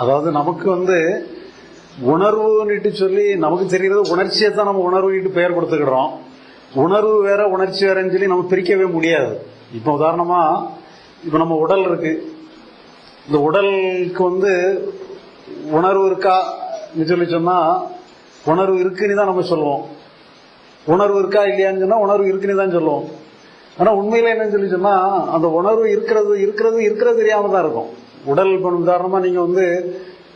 அதாவது நமக்கு வந்து உணர்வுன்னுட்டு சொல்லி நமக்கு தெரிகிறது உணர்ச்சியை தான் நம்ம உணர்வுன்னுட்டு பெயர் கொடுத்துக்கிறோம். உணர்வு வேற உணர்ச்சி வேறன்னு சொல்லி நம்ம பிரிக்கவே முடியாது. இப்போ உதாரணமா இப்போ நம்ம உடல் இருக்கு. இந்த உடலுக்கு வந்து உணர்வு இருக்கா? சொல்லி சொன்னா உணர்வு இருக்குன்னு தான் நம்ம சொல்லுவோம். உணர்வு இருக்கா இல்லையான்னு சொன்னா உணர்வு இருக்குன்னு தான் சொல்லுவோம். ஆனா உண்மையில என்னன்னு சொல்லி சொன்னா அந்த உணர்வு இருக்கிறது இருக்கிறது இருக்கிறது தெரியாம தான் இருக்கும். உடல் இப்போ நீங்கள் வந்து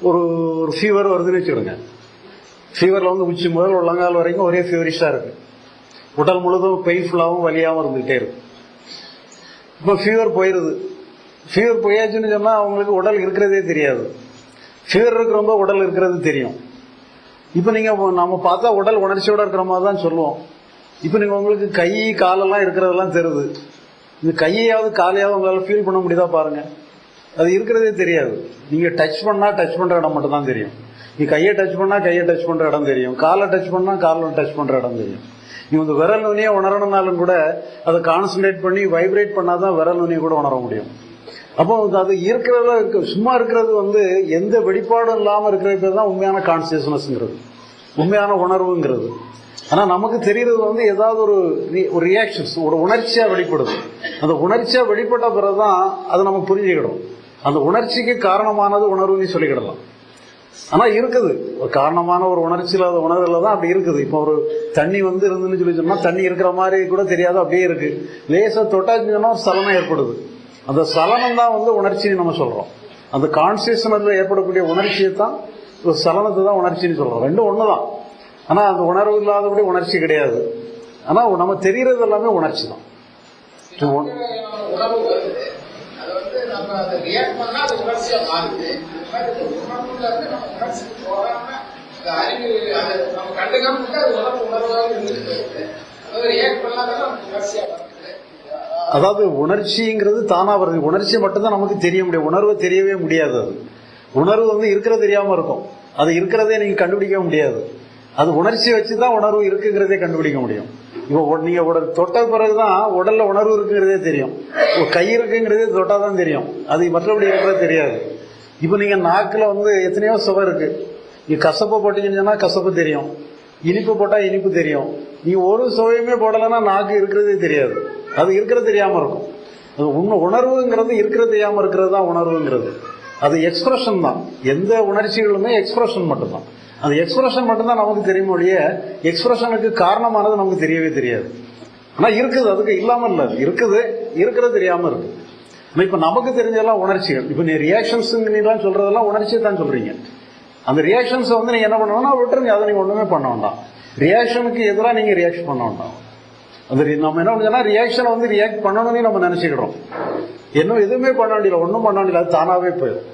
ஒரு ஒரு ஃபீவர் வருதுன்னு வச்சுக்கிடுங்க ஃபீவரில் வந்து உச்சி முதல் உள்ளங்கால் வரைக்கும் ஒரே ஃபீவரிஷாக இருக்கு. உடல் முழுதும் பெயின்ஃபுல்லாகவும் வலியாகவும் இருந்துகிட்டே இருக்கு. இப்போ ஃபீவர் போயிடுது ஃபீவர் போயாச்சுன்னு சொன்னால் அவங்களுக்கு உடல் இருக்கிறதே தெரியாது. ஃபீவர் இருக்கிறவங்க உடல் இருக்கிறது தெரியும். இப்போ நீங்கள் நம்ம பார்த்தா உடல் உணர்ச்சியோடு இருக்கிற மாதிரி தான் சொல்லுவோம். இப்போ நீங்கள் உங்களுக்கு கை காலெல்லாம் இருக்கிறதெல்லாம் தெரியுது. இந்த கையையாவது காலையாவது உங்களால் ஃபீல் பண்ண முடியுதா பாருங்கள் அது இருக்கிறதே தெரியாது. நீங்கள் டச் பண்ணால் டச் பண்ணுற இடம் மட்டும் தான் தெரியும். நீ கையை டச் பண்ணால் கையை டச் பண்ணுற இடம் தெரியும். காலை டச் பண்ணால் காலில் டச் பண்ணுற இடம் தெரியும். நீ இந்த விரல் நுனியை உணரணும்னாலும் கூட அதை கான்சன்ட்ரேட் பண்ணி வைப்ரேட் பண்ணால் தான் விரல் நுனியை கூட உணர முடியும். அப்போ அது இருக்கிறத சும்மா இருக்கிறது வந்து எந்த வெளிப்பாடும் இல்லாமல் இருக்கிறது பேர் தான் உண்மையான கான்சியஸ்னஸ்ங்கிறது உண்மையான உணர்வுங்கிறது. ஆனால் நமக்கு தெரிகிறது வந்து ஏதாவது ஒரு ஒரு ரியாக்ஷன்ஸ் ஒரு உணர்ச்சியாக வெளிப்படுது. அந்த உணர்ச்சியாக வெளிப்பட்ட பிறகு தான் அதை நம்ம புரிஞ்சுக்கிடும். அந்த உணர்ச்சிக்கு காரணமானது உணர்வுன்னு சொல்லிக்கிடலாம். ஆனா இருக்குது. ஒரு காரணமான ஒரு உணர்ச்சி இல்லாத உணர்வுல தான் அப்படி இருக்குது. இப்போ ஒரு தண்ணி வந்து இருந்துன்னு சொல்லி சொன்னா தண்ணி இருக்கிற மாதிரி கூட தெரியாது அப்படியே இருக்கு. லேசா தொட்டாச்சுன்னா ஒரு சலனம் ஏற்படுது. அந்த சலனம் தான் வந்து உணர்ச்சின்னு நம்ம சொல்றோம். அந்த கான்சியஸ்னஸ்ல ஏற்படக்கூடிய உணர்ச்சியை தான் ஒரு சலனத்தை தான் உணர்ச்சின்னு சொல்றோம். ரெண்டும் ஒண்ணுதான். ஆனா அந்த உணர்வு இல்லாதபடி உணர்ச்சி கிடையாது. ஆனா நம்ம தெரிகிறது எல்லாமே உணர்ச்சி தான் ஒன்- உணர்வு வருது அது வந்து நம்ம அதை ரியாக்ட் பண்ணா அது உணர்ச்சியா மாறுது. அது உணர்வுல இருந்து நம்ம உணர்ச்சிக்கு போகாம அறிவு அதை நம்ம கண்டுக்காம இருந்தா அது உணர்வு உணர்வாக இருந்துட்டு அதாவது ரியாக்ட் பண்ணாதான் நமக்கு உணர்ச்சியா வருது அதாவது உணர்ச்சிங்கிறது தானா வருது. உணர்ச்சி மட்டும்தான் நமக்கு தெரிய முடியும். உணர்வு தெரியவே முடியாது அது. உணர்வு வந்து இருக்கிறது தெரியாம இருக்கும். அது இருக்கிறதே நீங்க கண்டுபிடிக்க முடியாது. அது உணர்ச்சி வச்சுதான் உணர்வு இருக்குங்கிறதே கண்டுபிடிக்க முடியும். இப்போ நீங்க உடல் தொட்ட பிறகுதான் உடல்ல உணர்வு இருக்குங்கிறதே தெரியும். கை இருக்குங்கிறதே தொட்டாதான் தெரியும். அது மற்றபடி இருக்கிறது தெரியாது. இப்போ நீங்க நாக்குல வந்து எத்தனையோ சுவை இருக்கு. நீ கசப்பு போட்டீங்கன்னு கசப்பு தெரியும். இனிப்பு போட்டால் இனிப்பு தெரியும். நீ ஒரு சுவையுமே போடலைன்னா நாக்கு இருக்கிறதே தெரியாது. அது இருக்கிறது தெரியாமல் இருக்கும். அது உண்மை உணர்வுங்கிறது இருக்கிறது தெரியாமல் இருக்கிறது தான் உணர்வுங்கிறது. அது எக்ஸ்பிரஷன் தான். எந்த உணர்ச்சிகளுமே எக்ஸ்பிரஷன் மட்டும்தான். அந்த எக்ஸ்பிரஷன் மட்டும்தான் நமக்கு தெரியும் ஒழிய எக்ஸ்பிரஷனுக்கு காரணமானது நமக்கு தெரியவே தெரியாது. ஆனால் இருக்குது. அதுக்கு இல்லாமல் இல்லை. அது இருக்குது. இருக்கிறது தெரியாமல் இருக்கு. இப்போ நமக்கு தெரிஞ்சதெல்லாம் உணர்ச்சிகள். இப்போ நீ ரியாக்ஷன்ஸ் நீலாம் சொல்றதெல்லாம் உணர்ச்சியை தான் சொல்றீங்க. அந்த ரியாக்ஷன்ஸை வந்து நீங்கள் என்ன பண்ணணும்னா விட்டுருங்க. அதை நீங்க ஒன்றுமே பண்ண வேண்டாம். ரியாக்ஷனுக்கு எதிராக நீங்க ரியாக்ஷன் பண்ண வேண்டாம். அது நம்ம என்ன பண்ணுறோம்னா ரியாக்ஷனை வந்து ரியாக்ட் பண்ணணும்னு நம்ம நினைச்சுக்கிறோம். இன்னும் எதுவுமே பண்ண வேண்டியல ஒன்றும் பண்ண வேண்டியல அது தானாகவே போயிடும்.